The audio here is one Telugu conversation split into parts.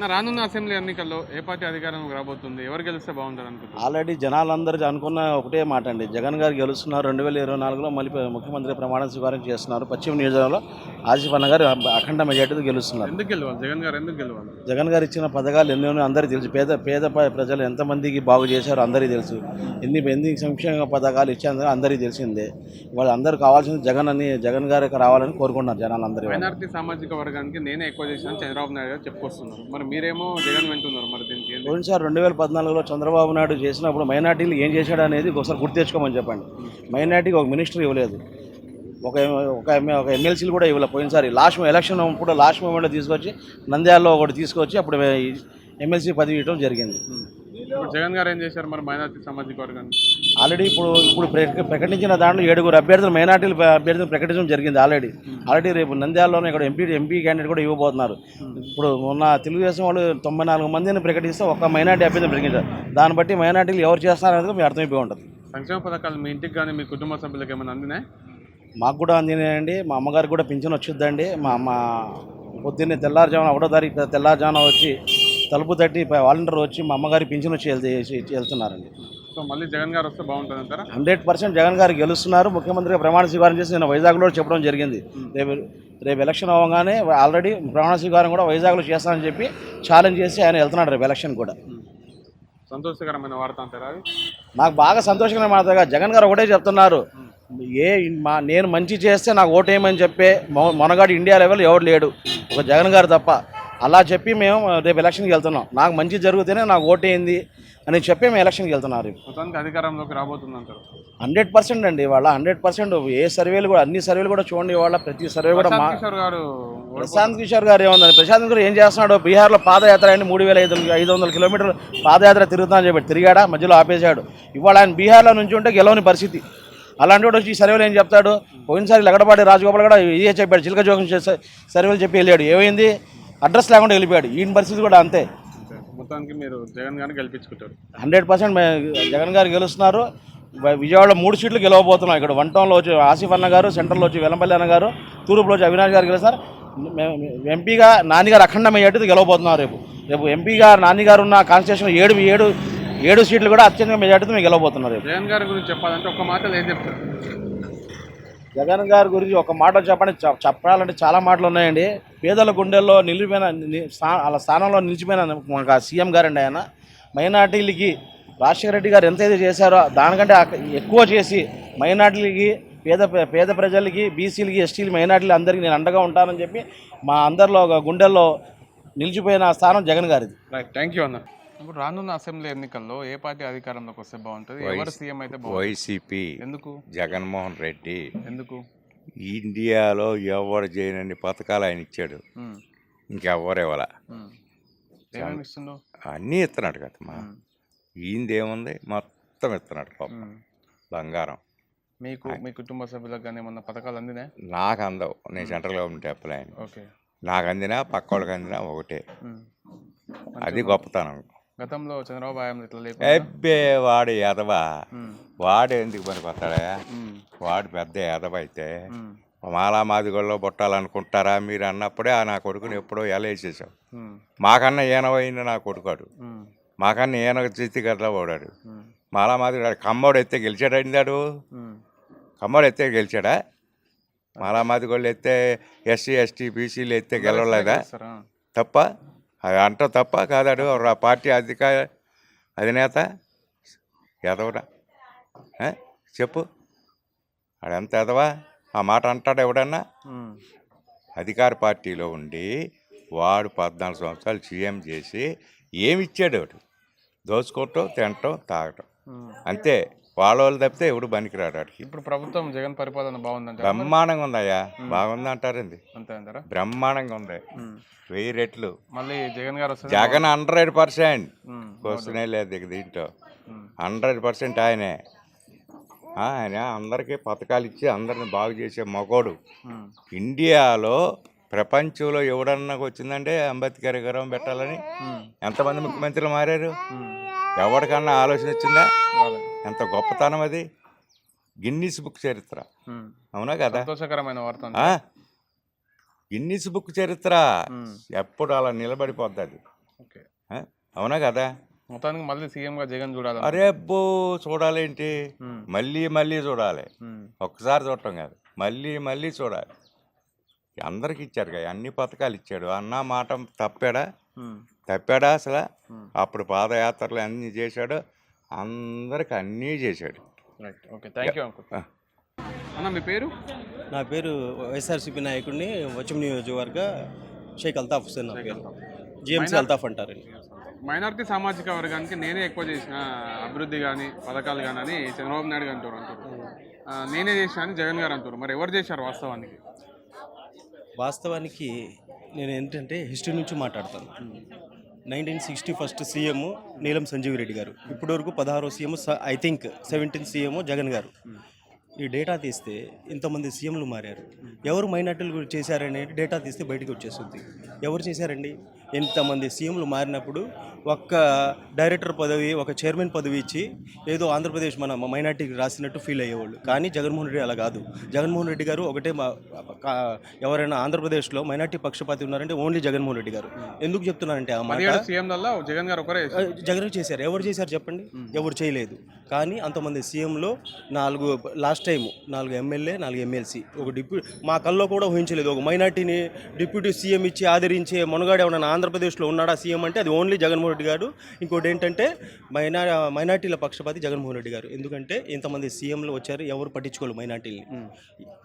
నా రానున్న అసెంబ్లీ ఎన్నికల్లో ఏ పార్టీ అధికారం రాబోతుంది? ఎవరు గెలిస్తే బాగుంటుంది అనుకుంటున్నారు? ఆల్రెడీ జనాలందరూ అనుకున్న ఒకటే మాట అండి. జగన్ గారు గెలుస్తున్నారు రెండు వేల ఇరవై నాలుగులో మళ్ళీ ముఖ్యమంత్రి ప్రమాణ స్వీకారం చేస్తున్నారు. పశ్చిమ నియోజకవర్గంలో ఆసిఫ్ అన్న గారు అఖండ మెజార్టీతో గెలుస్తున్నారు. ఎందుకు గెలవాలి? జగన్ గారు ఎందుకు గెలవాలి? జగన్ గారు ఇచ్చిన పథకాలు ఎన్నో అందరికీ తెలుసు. పేద పేద ప్రజలు ఎంతమందికి బాగు చేశారో అందరికీ తెలుసు. ఎన్ని ఎన్ని సంక్షేమ పథకాలు ఇచ్చారో అందరికీ తెలిసిందే. వాళ్ళు అందరూ కావాల్సింది జగన్ అని జగన్ గారికి రావాలని కోరుకుంటున్నారు జనాలు అందరూ మైనారిటీ సామాజిక వర్గానికి నేనే ఎక్కువ చేసిన చంద్రబాబు నాయుడు గారు చెప్పుకొస్తున్నారు. మరి మీరేమో జగన్ వింటున్నారు మరి దీనికి ఏంది? పోయినసారి రెండు వేల పద్నాలుగులో చంద్రబాబు నాయుడు చేసినప్పుడు మైనార్టీలు ఏం చేశాడు అనేది ఒకసారి గుర్తు తెచ్చుకోమని చెప్పండి. మైనార్టీకి ఒక మినిస్టర్ ఇవ్వలేదు. ఒక ఒక ఒక ఎమ్మెల్సీలు కూడా ఇవ్వలేదు పోయినసారి లాస్ట్ ఎలక్షన్ అప్పుడు లాస్ట్ మూమెంట్లో తీసుకొచ్చి నంద్యాలలో ఒకటి తీసుకొచ్చి అప్పుడు ఎమ్మెల్సీ పదవి ఇవ్వడం జరిగింది. జగన్ గారు ఏం చేశారు మరి మైనారిటీ సామాజిక వర్గానికి ఆల్రెడీ ఇప్పుడు ఇప్పుడు ప్ర- ప్రకటించిన దాంట్లో ఏడుగురు అభ్యర్థులు మైనార్టీలు అభ్యర్థులు ప్రకటించడం జరిగింది ఆల్రెడీ. ఆల్రెడీ రేపు నంద్యాలలోనే ఇక్కడ ఎంపీ ఎంపీ క్యాండిడేట్ కూడా ఇవ్వబోతున్నారు. ఇప్పుడు మొన్న తెలుగుదేశం వాళ్ళు తొంభై నాలుగు మందిని ప్రకటిస్తే ఒక్క మైనార్టీ అభ్యర్థిని ప్రకటించారు. దాన్ని బట్టి మైనార్టీలు ఎవరు చేస్తారనేది మీకు అర్థమైపోయి ఉంటుంది. సంక్షేమ పథకాలు మీ ఇంటికి కానీ మీ కుటుంబ సభ్యులకు ఏమైనా అందినాయి? మాకు కూడా అందినాయండి. మా అమ్మగారికి కూడా పింఛన్ వచ్చిందండి మా అమ్మ పొద్దున్నే తెల్లారుజామున ఒకటో తారీఖు తెల్లారుజామున వచ్చి తలుపు తట్టి వాలంటీర్ వచ్చి మా అమ్మగారికి పింఛన్ వచ్చి వెళ్తే వెళ్తున్నారండి. సో మళ్ళీ జగన్ గారు వస్తే బాగుంటుంది అంటారా? హండ్రెడ్ పర్సెంట్ జగన్ గారు గెలుస్తున్నారు. ముఖ్యమంత్రిగా ప్రమాణ స్వీకారం చేసి నేను వైజాగ్లో చెప్పడం జరిగింది. రేపు రేపు ఎలక్షన్ అవ్వగానే ఆల్రెడీ ప్రమాణ స్వీకారం కూడా వైజాగ్లో చేస్తానని చెప్పి ఛాలెంజ్ చేసి ఆయన వెళ్తున్నాడు రేపు ఎలక్షన్ కూడా. సంతోషకరమైన వార్త అంటారా నాకు బాగా సంతోషంగా మాట్లాడగా జగన్ గారు ఒకటే చెప్తున్నారు. ఏ మా నేను మంచి చేస్తే నాకు ఓటేయమని చెప్పే మొనగాడు ఇండియా లెవెల్ ఎవడు లేడు. ఒక జగన్ గారు తప్ప. అలా చెప్పి మేము రేపు ఎలక్షన్కి వెళ్తున్నాం. నాకు మంచి జరిగితేనే నాకు ఓటేయింది అని చెప్పి మేము ఎలక్షన్కి వెళ్తున్నాం రేపు అధికారంలోకి రాబోతుంది అంటారు హండ్రెడ్ పర్సెంట్ అండి. వాళ్ళ హండ్రెడ్ పర్సెంట్ ఏ సర్వేలు కూడా అన్ని సర్వేలు కూడా చూడండి వాళ్ళ ప్రతి సర్వే కూడా మా ప్రశాంత్ కిషోర్ గారు ప్రశాంత్ కిషోర్ ఏముందని ప్రశాంత్ గారు ఏం చేస్తున్నాడు? బీహార్లో పాదయాత్ర అని మూడు వేల ఐదు ఐదు వందల కిలోమీటర్లు పాదయాత్ర తిరుగుతా అని చెప్పి తిరిగాడా? మధ్యలో ఆపేశాడు. ఇవాళ ఆయన బీహార్లో నుంచి ఉంటే గెలవని పరిస్థితి. అలాంటి వాడు వచ్చి ఈ సర్వేలు ఏం చెప్తాడు? పోయినసారి లగడపాటి రాజగోపాల్ కూడా ఇదే చెప్పాడు చిలక జోకం చేసే సర్వేలు చెప్పి వెళ్ళాడు. ఏమైంది? అడ్రస్ లేకుండా వెళ్ళిపోయాడు. ఈయన పరిస్థితి కూడా అంతే. మొత్తానికి మీరు జగన్ గారిని గెలిపించుకుంటారు. హండ్రెడ్ పర్సెంట్ జగన్ గారు గెలుస్తున్నారు. వి- విజయవాడలో మూడు సీట్లు గెలవబోతున్నాం ఇక్కడ. వన్ టౌన్లో వచ్చి ఆసిఫ్ అన్న గారు సెంట్రల్లో వచ్చి వెలంపల్లి అన్న గారు తూర్పులో వచ్చి అవినాష్ గారు గెలుస్తారు ఎంపీగా నాన్నగారు అఖండ మెజార్టీతో గెలవబోతున్నారు రేపు. రేపు ఎంపీగా నాన్నగారు ఉన్న కాన్స్టిట్యూషన్ ఏడు ఏడు ఏడు సీట్లు కూడా అత్యంత మెజార్టీతో మేము గెలవబోతున్నారు. జగన్ గారి గురించి చెప్పాలంటే ఒక్క మాటలు ఏం చెప్తారు? జగన్ గారి గురించి ఒక మాట చెప్పండి చెప్పాలంటే చాలా మాటలు ఉన్నాయండి. పేదల గుండెల్లో నిలిపిపోయిన ని- స్థా- వాళ్ళ స్థానంలో నిలిచిపోయిన సీఎం గారండి ఆయన. మైనార్టీలకి రాజశేఖర రెడ్డి గారు ఎంతైతే చేశారో దానికంటే ఎక్కువ చేసి మైనార్టీలకి పేద పేద ప్రజలకి బీసీలకి ఎస్టీలు మైనార్టీలు అందరికీ నేను అండగా ఉంటానని చెప్పి మా అందరిలో ఒక గుండెల్లో నిలిచిపోయిన స్థానం జగన్ గారిది. థ్యాంక్ యూ అన్న. ఇప్పుడు రానున్న అసెంబ్లీ ఎన్నికల్లో ఏ పార్టీ అధికారంలోకి వస్తే బాగుంటుంది? ఎవరు సీఎం అయితే వైసీపీ. ఎందుకు? జగన్మోహన్ రెడ్డి. ఎందుకు? ఇండియాలో ఎవరు చేయనన్ని పథకాలు ఆయన ఇచ్చాడు. ఇంకెవ్వరు ఇవ్వాల. అన్నీ ఇస్తున్నాడు కదమ్మా. ఈయనదేముంది? మొత్తం ఇస్తున్నాడు పాపం. బంగారం. మీకు మీ కుటుంబ సభ్యులకు కానీ ఏమన్నా పథకాలు అందినాయి నాకు అందవు. నేను సెంట్రల్ గవర్నమెంట్ అప్లైన్ ఓకే. నాకు అందినా పక్క వాళ్ళకి అందినా ఒకటే. అది గొప్పతనం. గతంలో చంద్రబాబు ఇట్లా లేకుండా వాడు ఎదవా వాడు ఎందుకు పనికొస్తాడా? వాడు పెద్ద ఎదవ అయితే మాలా మాదిగోళ్ళలో పుట్టాలనుకుంటారా మీరు అన్నప్పుడే ఆ నా కొడుకుని ఎప్పుడో ఎలేసేసాం ఉమ్, మాకన్నా ఈనవైన నా కొడుకాడు. మాకన్నా ఈయన చేతి గట్లా పోడాడు మాలా మాది కమ్మోడు ఎత్తే గెలిచాడా ఉమ్. కమ్మోడు ఎత్తే గెలిచాడా? మాలా మాది వాళ్ళు ఎత్తే ఎస్సీ ఎస్టీ బీసీలు ఎత్తే గెలవలేదా? తప్ప అది అంట తప్ప కాదాడు ఆ పార్టీ అధికార అధినేత? ఎదవరా? చెప్పు. ఆడెంత ఎదవా? ఆ మాట అంటాడు ఎవడన్నా? అధికార పార్టీలో ఉండి వాడు పద్నాలుగు సంవత్సరాలు సీఎం చేసి ఏమి ఇచ్చాడు వాడు? దోచుకోవటం తినటం తాగటం. అంతే. వాళ్ళ వాళ్ళు తప్పితే ఎవడు పనికిరాడు వాడికి ఇప్పుడు ప్రభుత్వం జగన్ పరిపాలన బాగుందంటారా బ్రహ్మాండంగా ఉందయ్యా. బాగుంది అంటారండి అంతే అంటారా? బ్రహ్మాండంగా ఉంది. వెయ్యి రెట్లు. మళ్ళీ జగన్ గారు జగన్ హండ్రెడ్ పర్సెంట్. క్వశ్చనే లేదు ఇక దీంట్లో. హండ్రెడ్ పర్సెంట్ ఆయనే. ఆయన అందరికీ పథకాలు ఇచ్చి అందరిని బాగు చేసే మగోడు. ఇండియాలో ప్రపంచంలో ఎవడన్నా వచ్చిందంటే అంబేద్కర్ గౌరవం పెట్టాలని? ఎంతమంది ముఖ్యమంత్రులు మారారు. ఎవరికన్నా ఆలోచన వచ్చిందా. ఎంత గొప్పతనం అది. గిన్నీస్ బుక్ చరిత్ర. అవునా కదా? సంతోషకరమైన వార్త? గిన్నీస్ బుక్ చరిత్ర. ఎప్పుడు అలా నిలబడిపోద్ది అది? అవునా కదా? మొత్తానికి మళ్ళీ సీఎంగా జగన్ చూడాలి అరే అబ్బో చూడాలేంటి? మళ్ళీ మళ్ళీ చూడాలి. ఒక్కసారి చూడటం కాదు. మళ్ళీ మళ్ళీ చూడాలి. అందరికి ఇచ్చారు కదా అన్ని పథకాలు ఇచ్చాడు. అన్న మాట తప్పాడా? తప్పాడా అసలు? అప్పుడు పాదయాత్రలు అన్నీ చేశాడు. అందరికి అన్నీ చేశాడు. Right okay thank you uncle. అన్న మీ పేరు? నా పేరు వైఎస్ఆర్సీపీ నాయకుడిని వచ్చం నియోజకవర్గ షేక్ అల్తాఫ్ హుసేన్ నా పేరు. జిఎంసీ అల్తాఫ్ అంటారండి. మైనారిటీ సామాజిక వర్గానికి నేనే ఎక్కువ చేసిన అభివృద్ధి కానీ పథకాలు కానీ అని చంద్రబాబు నాయుడు గారు అంటారు అంటారు. నేనే చేసిన అని జగన్ గారు అంటారు. మరి ఎవరు చేశారు వాస్తవానికి? వాస్తవానికి నేను ఏంటంటే హిస్టరీ నుంచి మాట్లాడతాను. నైన్టీన్ సిక్స్టీ ఫస్ట్ సీఎం నీలం సంజీవ్ రెడ్డి గారు. ఇప్పటి వరకు పదహారో CM I think seventeen CM Jagan గారు. ఈ డేటా తీస్తే ఇంతమంది సీఎంలు మారారు. ఎవరు మైనార్టీలు చేశారనే డేటా తీస్తే బయటకు వచ్చేస్తుంది. ఎవరు చేశారండి? ఎంతమంది సీఎంలు మారినప్పుడు ఒక్క డైరెక్టర్ పదవి ఒక చైర్మన్ పదవి ఇచ్చి ఏదో ఆంధ్రప్రదేశ్ మన మైనార్టీకి రాసినట్టు ఫీల్ అయ్యేవాళ్ళు. కానీ జగన్మోహన్ రెడ్డి అలా కాదు. జగన్మోహన్ రెడ్డి గారు ఒకటే మా- కా- ఎవరైనా ఆంధ్రప్రదేశ్లో మైనార్టీ పక్షపాతి ఉన్నారంటే ఓన్లీ జగన్మోహన్ రెడ్డి గారు. ఎందుకు చెప్తున్నానంటే ఆ మాట జగన్ గారు ఒకరే చేశారు. జగన్ చేశారు. ఎవరు చేశారు చెప్పండి? ఎవరు చేయలేదు. కానీ అంతమంది సీఎంలో నాలుగు లాస్ట్ టైం నాలుగు ఎమ్మెల్యే నాలుగు ఎమ్మెల్సీ. ఒక డిప్యూ మా కల్లో కూడా ఊహించలేదు. ఒక మైనార్టీని డిప్యూటీ సీఎం ఇచ్చి ఆదరించే మునగాడు ఎవరైనా ఆంధ్రప్రదేశ్లో ఉన్నాడా సీఎం అంటే అది ఓన్లీ జగన్మోహన్ రెడ్డి గారు. ఇంకోటి ఏంటంటే మైనా మైనార్టీల పక్షపాతి జగన్మోహన్ రెడ్డి గారు. ఎందుకంటే ఇంతమంది సీఎంలు వచ్చారు ఎవరు పట్టించుకోలేదు మైనార్టీని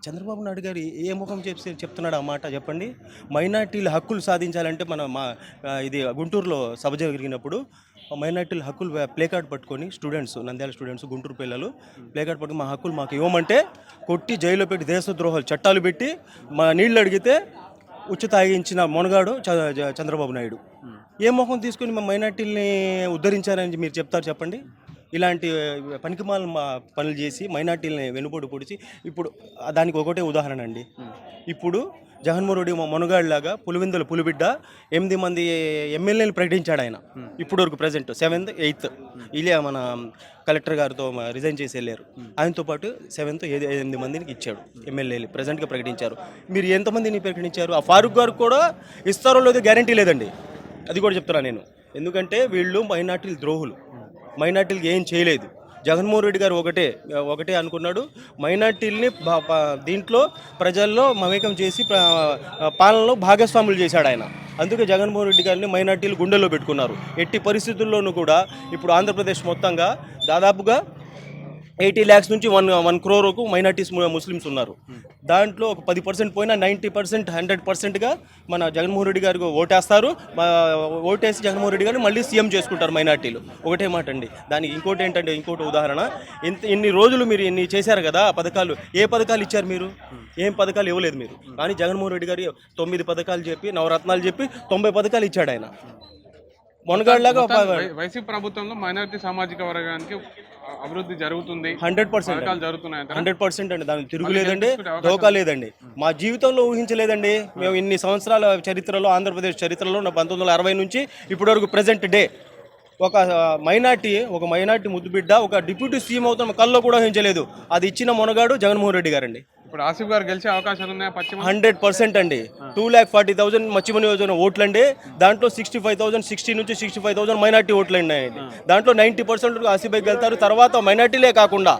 చంద్రబాబు నాయుడు గారు ఏ ముఖం చెప్పి చెప్తున్నాడు ఆ మాట చెప్పండి? మైనార్టీల హక్కులు సాధించాలంటే మన మా ఇది గుంటూరులో సభ జరిగినప్పుడు మైనార్టీల హక్కులు ప్లే కార్డ్ పట్టుకొని స్టూడెంట్స్ నంద్యాల స్టూడెంట్స్ గుంటూరు పిల్లలు ప్లే కార్డ్ పట్టుకొని మా హక్కులు మాకు ఇవ్వమంటే కొట్టి జైల్లో పెట్టి దేశద్రోహాలు చట్టాలు పెట్టి మా నీళ్ళు అడిగితే ఉచ్చు తాగించిన మొనగాడు చంద్రబాబు నాయుడు. ఏ ముఖం తీసుకొని మా మైనార్టీల్ని ఉద్ధరించారని మీరు చెప్తారు చెప్పండి? ఇలాంటి పనికిమాల పనులు చేసి మైనార్టీలని వెనుబడి పొడిచి ఇప్పుడు దానికి ఒకటే ఉదాహరణ అండి. ఇప్పుడు జగన్మోహన్ రెడ్డి మా మునగాడిలాగా పులివెందుల పులిబిడ్డ ఎనిమిది మంది ఎమ్మెల్యేలు ప్రకటించాడు ఆయన. ఇప్పుడు వరకు ప్రజెంట్ సెవెంత్ ఎయిత్ ఇలా మన కలెక్టర్ గారితో రిజైన్ చేసి వెళ్ళారు. ఆయనతో పాటు సెవెంత్ ఏది ఎనిమిది మందికి ఇచ్చాడు ఎమ్మెల్యేలు. ప్రజెంట్గా ప్రకటించారు. మీరు ఎంతమందిని ప్రకటించారు? ఆ ఫారూక్ గారికి కూడా ఇస్తారో లేదో గ్యారంటీ లేదండి. అది కూడా చెప్తున్నా నేను. ఎందుకంటే వీళ్ళు మైనార్టీలు ద్రోహులు. మైనార్టీలకి ఏం చేయలేదు. జగన్మోహన్ రెడ్డి గారు ఒకటే ఒకటే అనుకున్నాడు. మైనార్టీల్ని దీంట్లో ప్రజల్లో మమేకం చేసి పాలనలో భాగస్వాములు చేశాడు ఆయన. అందుకే జగన్మోహన్ రెడ్డి గారిని మైనార్టీలు గుండెల్లో పెట్టుకున్నారు. ఎట్టి పరిస్థితుల్లోనూ కూడా ఇప్పుడు ఆంధ్రప్రదేశ్ మొత్తంగా దాదాపుగా ఎయిటీ ల్యాక్స్ నుంచి వన్ వన్ క్రోర్ వరకు మైనార్టీస్ ముస్లిమ్స్ ఉన్నారు. దాంట్లో ఒక పది పర్సెంట్ పోయినా నైంటీ పర్సెంట్ హండ్రెడ్ పర్సెంట్గా మన జగన్మోహన్ రెడ్డి గారికి ఓటేస్తారు. ఓటేసి జగన్మోహన్ రెడ్డి గారిని మళ్ళీ సీఎం చేసుకుంటారు మైనార్టీలు. ఒకటే మాట అండి. దానికి ఇంకోటి ఏంటంటే ఇంకోటి ఉదాహరణ. ఇంత ఇన్ని రోజులు మీరు ఇన్ని చేశారు కదా పథకాలు ఏ పథకాలు ఇచ్చారు మీరు? ఏం పథకాలు ఇవ్వలేదు మీరు. కానీ జగన్మోహన్ రెడ్డి గారు తొమ్మిది పథకాలు చెప్పి నవరత్నాలు చెప్పి తొంభై పథకాలు ఇచ్చాడు ఆయన. మొనగాడిలాగా వై- వైసీపీ ప్రభుత్వంలో మైనారిటీ సామాజిక వర్గానికి అభివృద్ధి జరుగుతుంది. Hundred percent? హండ్రెడ్ పర్సెంట్ అండి. దానికి తిరుగులేదండి ధోకా లేదండి మా జీవితంలో ఊహించలేదండి. మేము ఇన్ని సంవత్సరాల చరిత్రలో ఆంధ్రప్రదేశ్ చరిత్రలో పంతొమ్మిది వందల అరవై నుంచి ఇప్పటి వరకు ప్రజెంట్ డే ఒక మైనార్టీ ఒక మైనార్టీ ముద్దుబిడ్డ ఒక డిప్యూటీ సీఎం అవుతున్న కల్లో కూడా ఊహించలేదు. అది ఇచ్చిన మొనగాడు జగన్మోహన్ రెడ్డి గారండి. ఇప్పుడు ఆసిఫ్ గారు గెలిచే అవకాశాలు ఉన్నాయా? పశ్చిమ హండ్రెడ్ పర్సెంట్ అండి. టూ ల్యాక్ ఫార్టీ థౌసండ్ మచ్చిమ నియోజకవర్గం ఓట్లు అండి దాంట్లో సిక్స్టీ ఫైవ్ థౌసండ్ సిక్స్టీ నుంచి సిక్స్టీ ఫైవ్ థౌసండ్ మైనార్టీ ఓట్లు ఉన్నాయండి దాంట్లో నైంటీ పర్సెంట్ ఆసిఫ్ వెళ్తారు తర్వాత మైనార్టీలే కాకుండా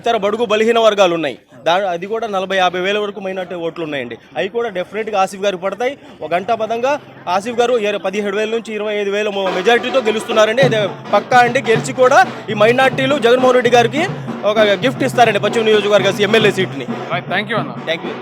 ఇతర బడుగు బలహీన వర్గాలు ఉన్నాయి. దా అది కూడా నలభై యాభై వేల వరకు మైనార్టీ ఓట్లు ఉన్నాయండి. అవి కూడా డెఫినెట్గా ఆసిఫ్ గారికి పడతాయి. ఒక గంట పదంగా ఆసిఫ్ గారు పదిహేడు వేల నుంచి ఇరవై ఐదు వేల మెజారిటీతో గెలుస్తున్నారండి. ఇది పక్కా అండి గెలిచి కూడా ఈ మైనార్టీలు జగన్మోహన్ రెడ్డి గారికి ఒక గిఫ్ట్ ఇస్తారండి పశ్చిమ నియోజకవర్గ ఎమ్మెల్యే సీట్ని. థ్యాంక్ యూ అన్న. Thank you